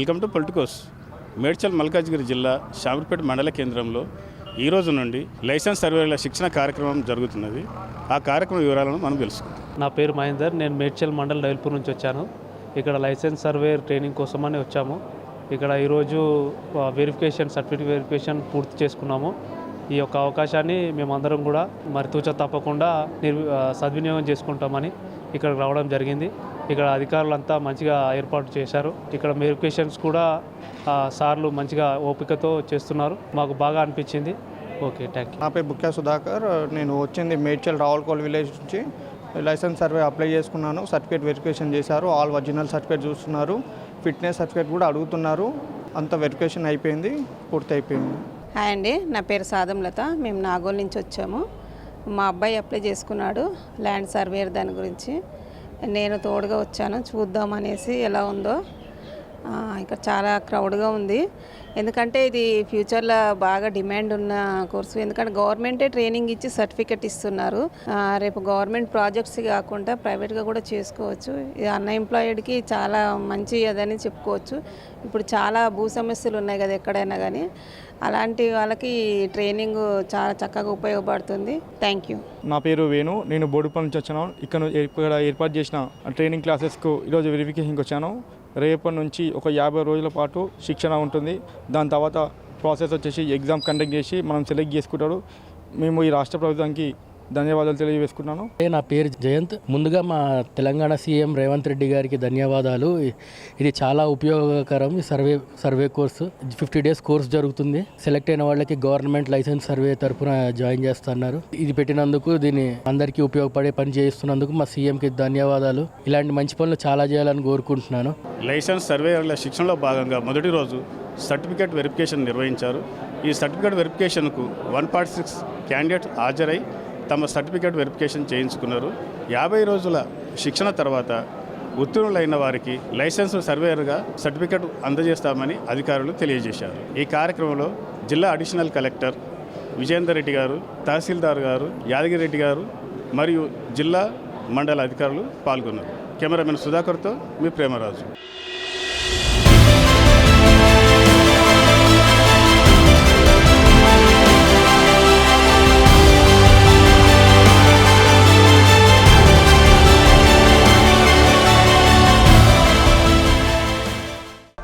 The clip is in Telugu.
Welcome to Politicos. Medchal Malkajgiri జిల్లా శామర్పేట మండల కేంద్రంలో ఈ రోజు నుండి లైసెన్స్ సర్వేల శిక్షణ కార్యక్రమం జరుగుతున్నది. ఆ కార్యక్రమం వివరాలను మనం తెలుసుకుందాం. నా పేరు మహేందర్ నేను మేడ్చల్ మండల్ డైల్పూర్ నుంచి వచ్చాను. ఇక్కడ లైసెన్స్ సర్వే ట్రైనింగ్ కోసమని వచ్చాము. ఇక్కడ ఈరోజు వెరిఫికేషన్ సర్టిఫికేట్ వెరిఫికేషన్ పూర్తి చేసుకున్నాము. ఈ యొక్క అవకాశాన్ని మేమందరం కూడా మరి తూచ తప్పకుండా నిర్ సద్వినియోగం చేసుకుంటామని ఇక్కడ రావడం జరిగింది. ఇక్కడ అధికారులంతా మంచిగా ఏర్పాటు చేశారు. ఇక్కడ వెరిఫికేషన్స్ కూడా ఆ, సార్లు మంచిగా ఓపికతో చేస్తున్నారు. మాకు బాగా అనిపించింది. ఓకే థ్యాంక్ యూ నా పేరు బుక్యా సుధాకర్. నేను వచ్చింది మేడ్చల్ రావులకోల్ విలేజ్ నుంచి. లైసెన్స్ సర్వే అప్లై చేసుకున్నాను. సర్టిఫికేట్ వెరిఫికేషన్ చేశారు. ఆల్ ఒరిజినల్ సర్టిఫికేట్ చూస్తున్నారు. ఫిట్నెస్ సర్టిఫికేట్ కూడా అడుగుతున్నారు. అంత వెరిఫికేషన్ అయిపోయింది. పూర్తి అయిపోయింది. హాయ్ అండి. నా పేరు సాదంలత మేము నాగోల్ నుంచి వచ్చాము. మా అబ్బాయి అప్లై చేసుకున్నాడు. ల్యాండ్ సర్వేర్ దాని గురించి. నేను తోడుగా వచ్చాను. చూద్దాం అనేసి ఎలా ఉందో. ఇక్కడ చాలా క్రౌడ్గా ఉంది. ఎందుకంటే ఇది ఫ్యూచర్లో బాగా డిమాండ్ ఉన్న కోర్సు. ఎందుకంటే గవర్నమెంటే ట్రైనింగ్ ఇచ్చి సర్టిఫికెట్ ఇస్తున్నారు. రేపు గవర్నమెంట్ ప్రాజెక్ట్స్ కాకుండా ప్రైవేట్గా కూడా చేసుకోవచ్చు. ఇది అన్ఎంప్లాయిడ్కి చాలా మంచి అదని చెప్పుకోవచ్చు. ఇప్పుడు చాలా భూ సమస్యలు ఉన్నాయి కదా ఎక్కడైనా కానీ అలాంటి వాళ్ళకి ట్రైనింగ్ చాలా చక్కగా ఉపయోగపడుతుంది. Thank you. నా పేరు వేణు. నేను బోడుపల్ నుంచి వచ్చాను. ఇక్కడ ఇక్కడ ఏర్పాటు చేసిన ట్రైనింగ్ క్లాసెస్కు ఈరోజు వెరిఫికేషన్కి వచ్చాను. రేపటి నుంచి ఒక యాభై రోజుల పాటు శిక్షణ ఉంటుంది. దాని తర్వాత ప్రాసెస్ వచ్చేసి ఎగ్జామ్ కండక్ట్ చేసి మనం సెలెక్ట్ చేసుకుంటారు. మేము ఈ రాష్ట్ర ప్రభుత్వానికి ధన్యవాదాలు తెలియజేసుకుంటున్నాను. ఏ నా పేరు జయంత్. ముందుగా మా తెలంగాణ సీఎం రేవంత్ రెడ్డి గారికి ధన్యవాదాలు. ఇది చాలా ఉపయోగకరం ఈ survey survey course. Fifty days course జరుగుతుంది. సెలెక్ట్ అయిన వాళ్ళకి గవర్నమెంట్ లైసెన్స్ సర్వే తరఫున జాయిన్ చేస్తున్నారు. ఇది పెట్టినందుకు దీన్ని అందరికీ ఉపయోగపడే పని చేస్తున్నందుకు మా సీఎంకి ధన్యవాదాలు. ఇలాంటి మంచి పనులు చాలా చేయాలని కోరుకుంటున్నాను. లైసెన్స్ సర్వేయర్ల శిక్షణలో భాగంగా మొదటి రోజు సర్టిఫికేట్ వెరిఫికేషన్ నిర్వహించారు. ఈ సర్టిఫికేట్ వెరిఫికేషన్కు వన్ పాయింట్ సిక్స్ క్యాండిడేట్స్ హాజరై తమ సర్టిఫికేట్ వెరిఫికేషన్ చేయించుకున్నారు. యాభై రోజుల శిక్షణ తర్వాత ఉత్తీర్ణులైన వారికి లైసెన్స్ సర్వేయర్గా సర్టిఫికేట్ అందజేస్తామని అధికారులు తెలియజేశారు. ఈ కార్యక్రమంలో జిల్లా అడిషనల్ కలెక్టర్ విజేందర్ రెడ్డి గారు తహసీల్దార్ గారు యాదగిరి రెడ్డి గారు మరియు జిల్లా మండల అధికారులు పాల్గొన్నారు. కెమెరామెన్ సుధాకర్తో మీ Premaraju.